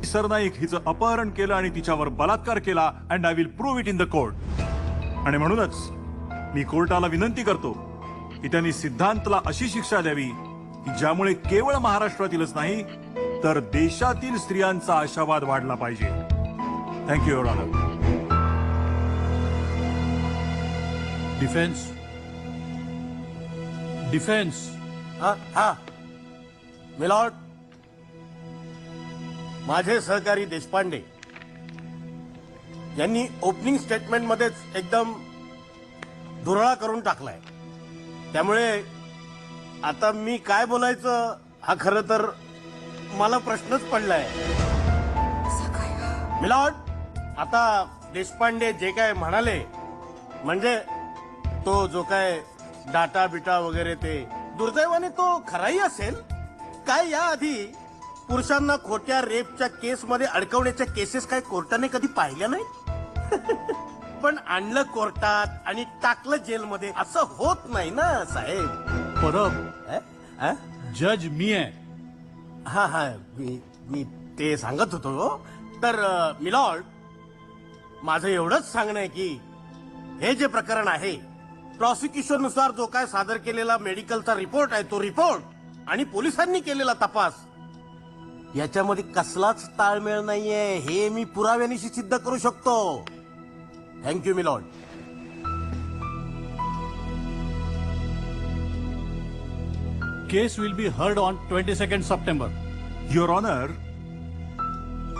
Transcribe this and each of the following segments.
श्रुती सरनाईक हिचं अपहरण केलं आणि तिच्यावर बलात्कार केला and I will prove it in the court आणि म्हणूनच मी कोर्टाला विनंती करतो की त्यांनी सिद्धांतला अशी शिक्षा द्यावी की ज्यामुळे केवळ महाराष्ट्रातीलच नाही तर देशातील स्त्रियांचा आशावाद वाढला पाहिजे. Thank you your honour defence defence हा हा. मिलॉर्ड माझे सहकारी देशपांडे यांनी ओपनिंग स्टेटमेंटमध्येच एकदम दुरळा करून टाकलाय. त्यामुळे आता मी काय बोलायचं हा खरं तर मला प्रश्नच पडलाय. मिलॉर्ड आता देशपांडे जे काय म्हणाले म्हणजे तो जो काय डाटा बिटा वगैरे ते दुर्दैवाने तो खराही असेल. काय याआधी पुरुषांना खोट्या रेपच्या केसमध्ये अडकवण्याच्या केसेस काय कोर्टाने कधी पाहिल्या नाही पण आणलं कोर्टात आणि टाकलं जेलमध्ये असं होत नाही ना साहेब? परब? जज मी आहे. हा हा मी मी ते सांगत होतो तर अ, मिलॉर्ड माझं एवढंच सांगणं आहे की हे जे प्रकरण आहे प्रॉसिक्युशननुसार जो काय सादर केलेला मेडिकलचा रिपोर्ट आहे तो रिपोर्ट आणि पोलिसांनी केलेला तपास याच्यामध्ये कसलाच ताळमेळ नाहीये. हे मी पुराव्यानिशी सिद्ध करू शकतो. Thank you milord case will be heard on twenty second September your honour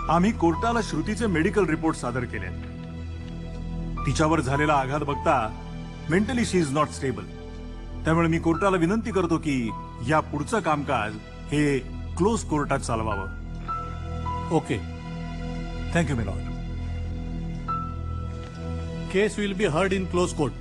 आम्ही कोर्टाला श्रुतीचे मेडिकल रिपोर्ट सादर केले. तिच्यावर झालेला आघात बघता mentally she is not stable त्यामुळे मी कोर्टाला विनंती करतो की या पुढचं कामकाज हे क्लोज कोर्टात चालवावं okay thank you my lord case will be heard in close court